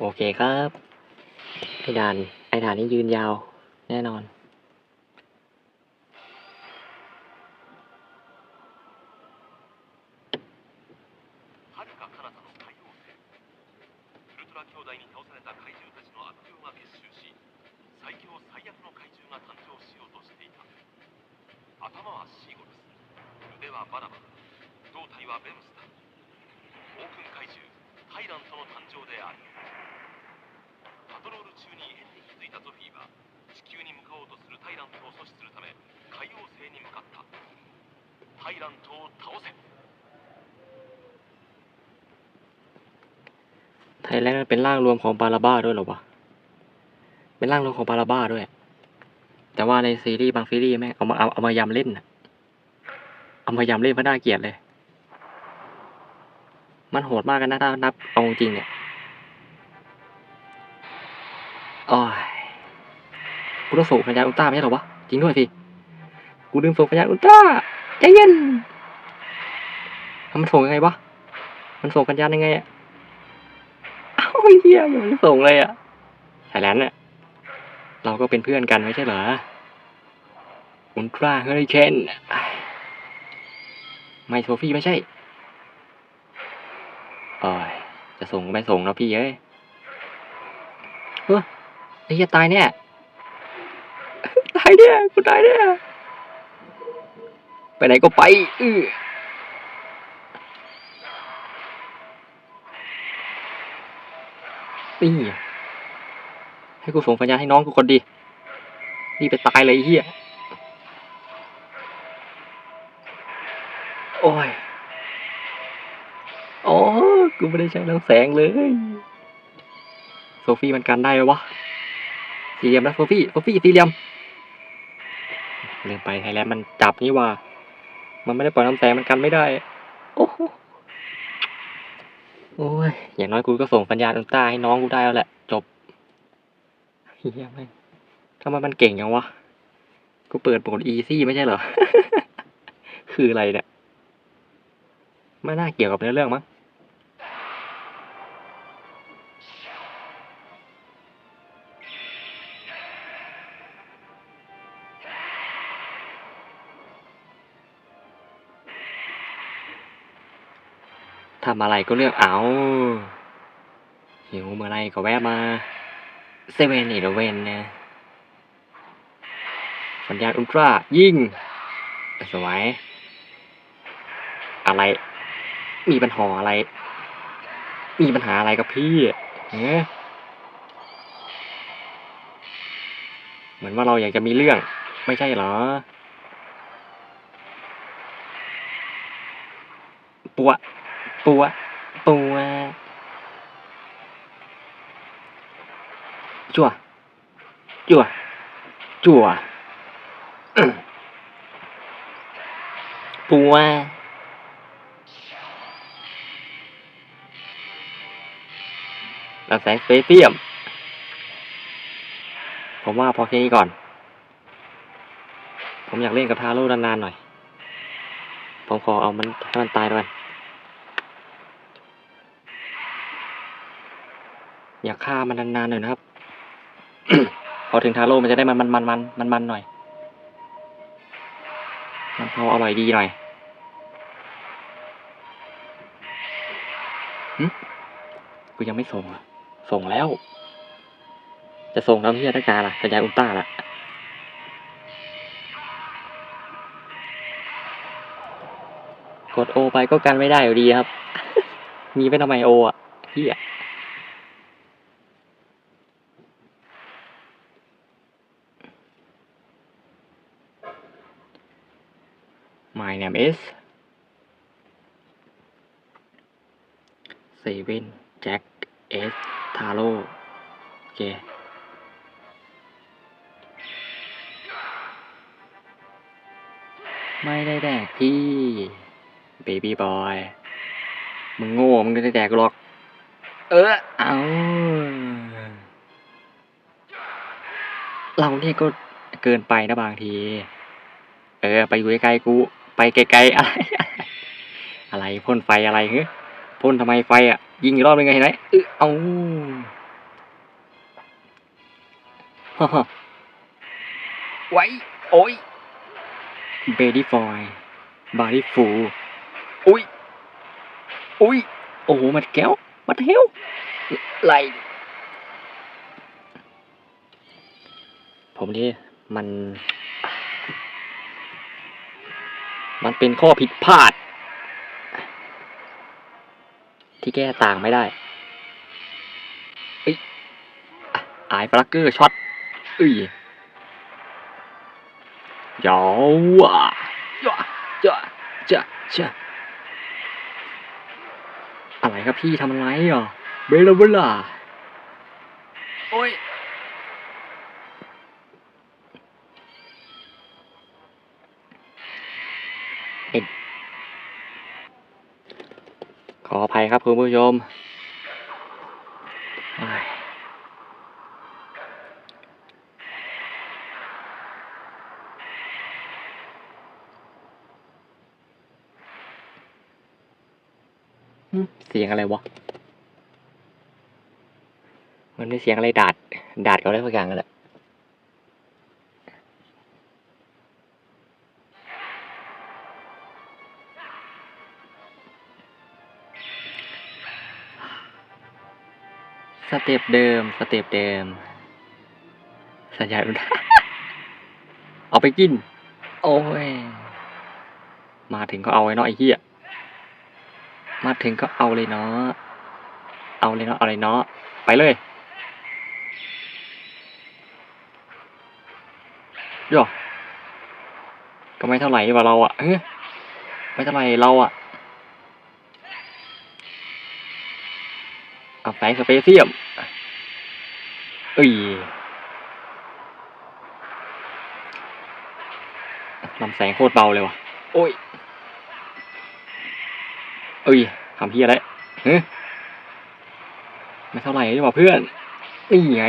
โอเคครับ ไอ้ด่าน ไอ้ด่านนี่ยืนยาว แน่นอน イラントを倒せ ไทยแลนด์มันเป็นร่างรวมของบาราบ้าด้วยเหรอวะ เป็นร่างรวมของบาราบ้าด้วย แต่ว่าในซีรีส์บางซีรีส์แม่งเอามาเอาเอามายำเล่นน่ะ เอามายำเล่นเพราะน่าเกลียดเลย มันโหดมากกันนะถ้านับเอาจริงเนี่ยโอ้ยกูต้องส่งสัญญาณอุลตร้าไม่ใช่เหรอวะ จริงด้วยสิ กูลืมส่งสัญญาณอุลตร้า ใจเย็นทำมันส่งยังไงวะ มันส่งสัญญาณยังไงอะเอ้าเฮียยังไม่ส่งเลยอะไทยแลนด์เนี่ยเราก็เป็นเพื่อนกันไม่ใช่เหรออุลตร้าเฮอริเคนไม่โซฟี่ไม่ใช่โอ้ยจะส่งก็ไม่ส่งแล้วพี่เอ้ยเฮ้ยไอ้เหี้ยตายเนี่ย ตายเนี่ยกูตายเนี่ย ไปไหนก็ไป อื้อนี่ให้กูส่งสัญญาณให้น้องกูคนดีนี่ไปตายเลยเฮียโอ้ยโอ้กูไม่ได้ใช้รังแสงเลย โซฟี่มันกันได้ไหมวะ สี่เหลี่ยมนะโซฟี่ โซฟี่สี่เหลี่ยมเลืมไปไทยแลนด์มันจับนี่ว่า มันไม่ได้ปล่อยน้ำแสงมันกันไม่ได้ โอ้โหโอ้ย อย่างน้อยกูก็ส่งสัญญาณอุลตร้าให้น้องกูได้แล้วแหละ จบเฮียแม่งทำไมมันเก่งยังวะ กูเปิดโหมดอีซี่ไม่ใช่เหรอ คืออะไรเนี่ย ไม่น่าเกี่ยวกับเนื้อเรื่องมั้ง ทำอะไรก็เลือกเอาหิวเมื่อไรก็แวะมาเซเว่นอีเลเวนนะสัญญาณอุลตร้ายิงสวยอะไร มีปัญหาอะไร มีปัญหาอะไรกับพี่เอ๊ะเหมือนว่าเราอยากจะมีเรื่อง ไม่ใช่เหรอ ปัว ปัวปัวจั่วจั่วจั่วปัวแล้วแสงสเปเซียม ผมว่าพอแค่นี้ก่อน ผมอยากเล่นกับทาโร่นานๆหน่อย ผมขอเอามันให้มันตายด้วย อยากฆ่ามันนานๆหน่อยนะครับ พอถึงทาโร่มันจะได้มันมันมันมันมันมันหน่อย มันพออร่อยดีหน่อยกูยังไม่ส่งอะ ส่งแล้ว จะส่งแล้วที่จะได้การล่ะสัญญาอุลตร้าล่ะ กดโอไปก็กันไม่ได้อยู่ดีครับ มีไปทำไมโออะเฮีย My name is Seven Jack S Taro โอเคไม่ได้แดกพี่ Baby Boy มึงโง่ มึงไม่ได้แดกหรอก เออ เอา เราเนี่ยก็เกินไปนะบางที เออ ไปอยู่ไกลๆกู ไปไกลๆอะไรอะไรพ่นไฟอะไรเฮ้ยพ่นทำไมไฟอะ ยิงอีกรอบนึงไงเห็นไหมเออเอาฮ่าฮ่าไว้ โอ้ย เบดี้ฟอยบาร์ดี้ฟูอุ้ย อุ้ย โอ้โห มัดแก้ว มัดเฮวไหลผมนี่มัน มันเป็นข้อผิดพลาด ที่แก้ต่างไม่ได้อายปลักเกอร์ช็อตเอ้ยยาวะจ้ะจ้ะจ้ะจ้ะอะไรครับพี่ทำอะไรอะเบลาเบลาโอ้ย ขออภัยครับคุณผู้ชมเฮ้ยหึเสียงอะไรวะ มันเป็นเสียงอะไรดาด ดาดกับอะไรสักอย่างกันแหละ เต็ปเดิม สเต็ปเดิม สัญญาณเอาไปกิน โอ้ย มาถึงก็เอาไอ้เนาะไอ้เหี้ย มาถึงก็เอาเลยเนาะ เอาเลยเนาะ เอาเลยเนาะ ไปเลยย่อก็ไม่เท่าไหร่ว่าเราอะเฮ้ยไม่เท่าไหร่เราอะเอาแฝงสเปเซียม เอ้ยลำแสงโคตรเบาเลยว่ะ โอ้ยเอ้ยทำเพี้ยอะไรเฮ้ยไม่เท่าไหร่ดีกว่าเพื่อนนี่ไง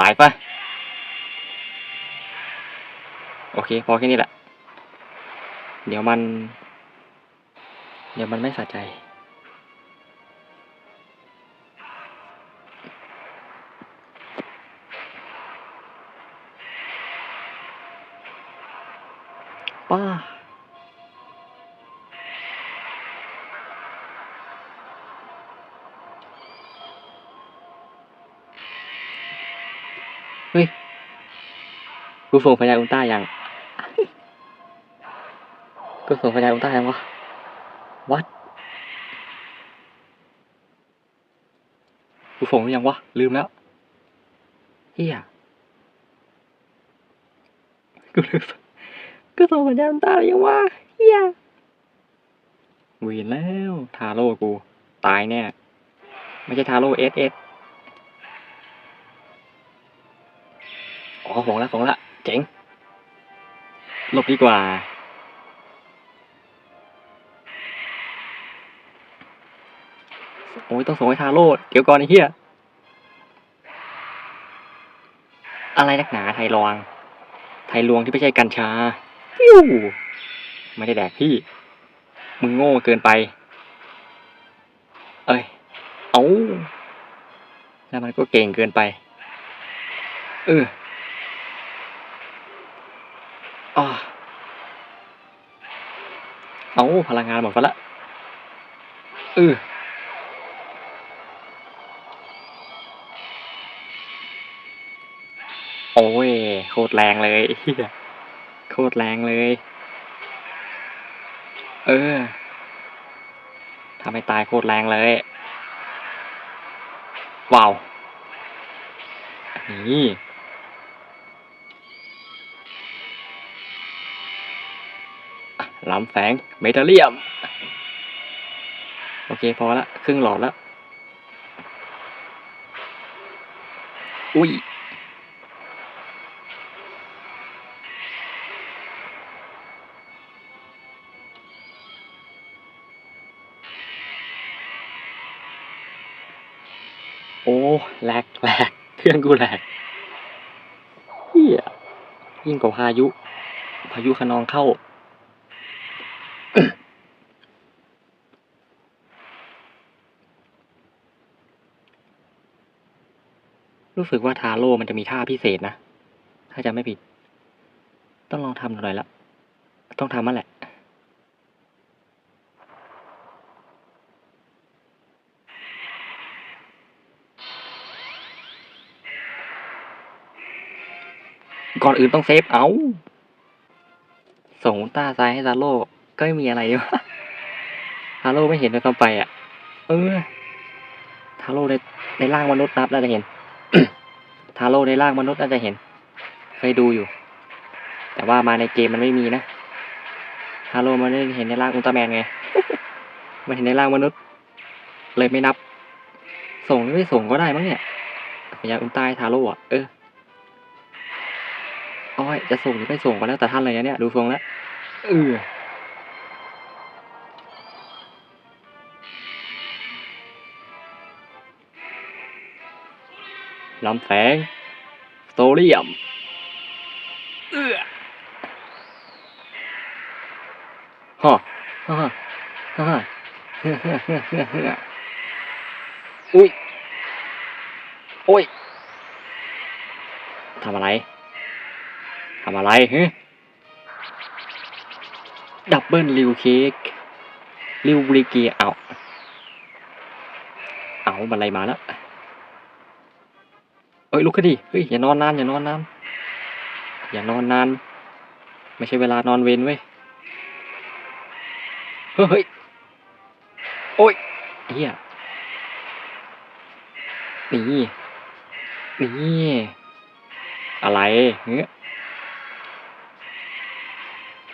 ตายปะโอเค พอแค่นี้แหละ เดี๋ยวมัน เดี๋ยวมันไม่สะใจ ป้าเฮ้ยกูส่งพยาอุลตร้ายังกูส่งพยาอุลตร้ายังวะวัดกูส่งหรือยังวะ ลืมแล้วเฮียกูลืม ส่งส่งพยาอุลตาหรือยังวะเฮียเวีนแล้วทาโร่กู ตายแน่ ไม่ใช่ทาโร่เอสเอสอ๋อฝงละฝงละเจ๋งหลบดีกว่า โอ้ยต้องส่งให้ทาโร่เดี๋ยวก่อนไอ้เหี้ย อะไรนักหนาไทยรองไทยลวงที่ไม่ใช่กัญชา ฟิวไม่ได้แดกพี่ มึงโง่เกินไป เอ้ย เอาแล้วมันก็เก่งเกินไป เอออาเอาพลังงานหมดไปละเออโอ้ย โคตรแรงเลยเฮีย โคตรแรงเลย เออทำให้ตายโคตรแรงเลย ว้าว นี่ลำแสงเมทัลเลียม โอเคพอละ ครึ่งหลอดล้วอุ้ย โอ้แหลกแหลกเครื่องกูแหลกเฮียยิ่งกว่าพายุ พายุคะนองเข้า รู้สึกว่าทาโร่มันจะมีท่าพิเศษนะ ถ้าจำไม่ผิด ต้องลองทำหน่อยละ ต้องทำมันแหละ ก่อนอื่นต้องเซฟเอา ส่งอุลตร้าซ้ายให้ซาโร่ก็ไม่มีอะไรดีวะทาโร่ไม่เห็นเลยซ้ำไปอะ เออทาโร่ในในร่างมนุษย์นับน่าจะเห็นทาโร่ในร่างมนุษย์น่าจะเห็น เคยดูอยู่ แต่ว่ามาในเกมมันไม่มีนะทาโร่มันไม่ได้เห็นในร่างอุลตร้าแมนไง มันเห็นในร่างมนุษย์ เลยไม่นับ ส่งหรือไม่ส่งก็ได้มั้งเนี่ยพยายามอุลตร้าให้ทาโร่อะเออ โอ้ยจะส่งหรือไม่ส่งก็แล้วแต่ท่านเลยนะเนี่ยดูทรงแล้วเออลำแสงสโตเรียมเอื้อฮ่าฮ่าฮ่าฮ่าอุ้ย โอ้ยทำอะไร ทำอะไรฮะดับเบิลริวเค้กริวบริเกียเอาเอาบันไลมาแล้วเอ้ยลุกขึ้นดิเฮ้ยอย่านอนนานอย่านอนนานอย่านอนนานไม่ใช่เวลานอนเวนเว้ยเฮ้ยโอ้ยเฮียนี่นี่อะไรเงี้ย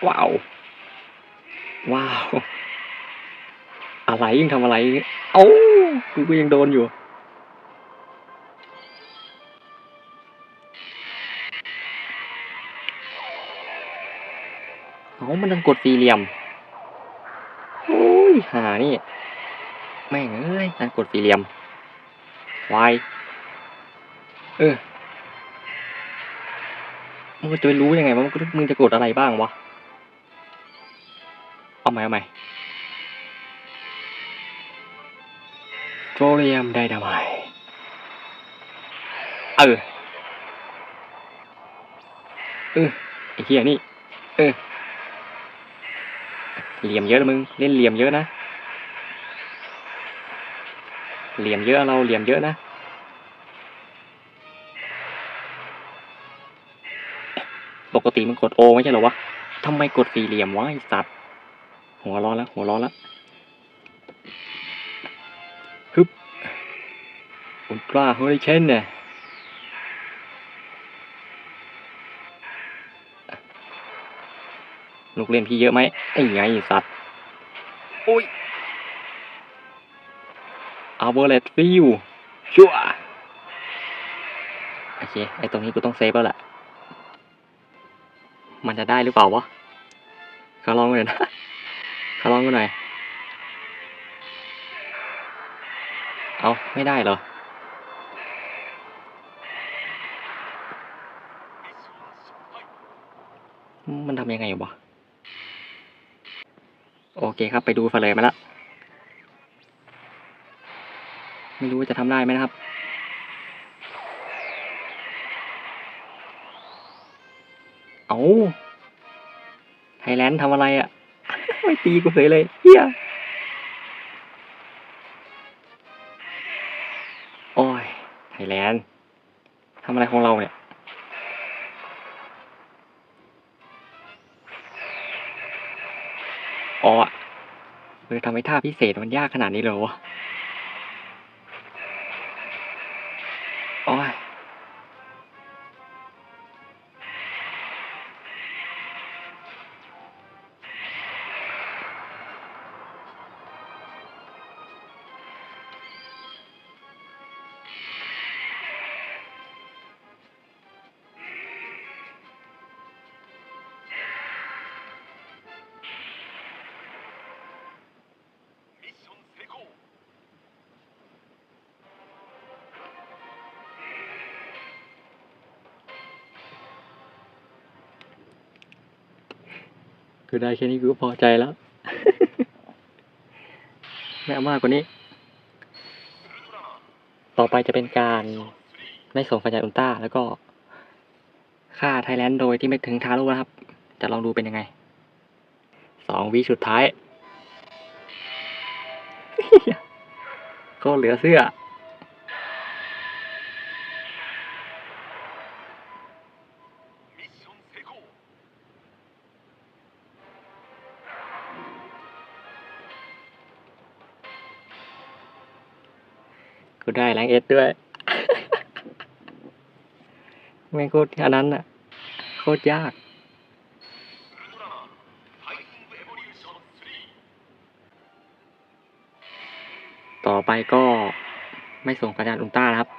ว้าว ว้าว อะไรยังทำอะไรเงี้ยเอ้ากูก็ยังโดนอยู่ เอามันต้องกดสี่เหลี่ยมโอ้ยหานี่ แม่งเอ้ยนั่นกดสี่เหลี่ยมวายเออมึงจะไปรู้ยังไงว่ามึงจะกดอะไรบ้างวะ เอาใหม่เอาใหม่โทรเลียมไดนาไมเออเออไอ้เหี้ยนี่เออเหลี่ยมเยอะนะมึงเล่นเหลี่ยมเยอะนะเหลี่ยมเยอะเราเหลี่ยมเยอะนะปกติมันกดโอไม่ใช่หรอวะทำไมกดสี่เหลี่ยมวะไอสัตว์ หัวร้อนแล้วหัวร้อนแล้วฮึบอุลตร้าเฮอริเคนเนี่ยลูกเล่นพี่เยอะไหมไอ้ไงไอ้สัตว์โอ้ยอาร์เบอร์เลตฟิวชัวโอเค ไอตรงนี้กูต้องเซฟแล้วแหละ มันจะได้หรือเปล่าวะขอลองหน่อยนะ ขอลองกันหน่อย เอาไม่ได้เหรอ มันทำยังไงวะโอเคครับไปดูเฉลยมาแล้ว ไม่รู้ว่าจะทำได้ไหมนะครับเอาไทยแลนด์ทำอะไรอะ่ะ ไม่ตีกูเฉยเลยเฮียโอ้ยไทยแลนด์ทำอะไรของเราเนี่ยอ๋อเออทำให้ท่าพิเศษมันยากขนาดนี้เลยวะ คือได้แค่นี้กูก็พอใจแล้ว ไม่เอามากกว่านี้ ต่อไปจะเป็นการไม่ส่งสัญญาอุลต้าแล้วก็ฆ่าไทยแลนด์โดยที่ไม่ถึงท้ารุนะครับ จะลองดูเป็นยังไง สองวิสุดท้าย ก็เหลือเสื้อ กูได้แรงเอสด้วย ไม่โคตรอันนั้นอะโคตรยากต่อไปก็ไม่ส่งสัญญาณอุลต้านะครับ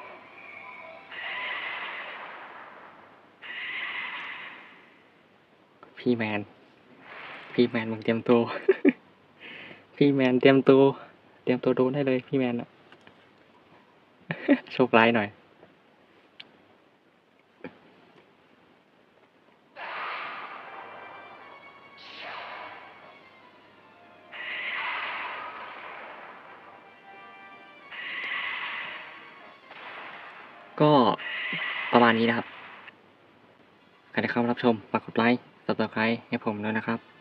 พี่แมน พี่แมนมึงเตรียมตัว พี่แมนเตรียมตัว เตรียมตัวโดนได้เลยพี่แมนอะ โชคร้ายหน่อย ก็ประมาณนี้นะครับ ใครที่เข้ามารับชมฝากกดไลค์ subscribe ให้ผมด้วยนะครับ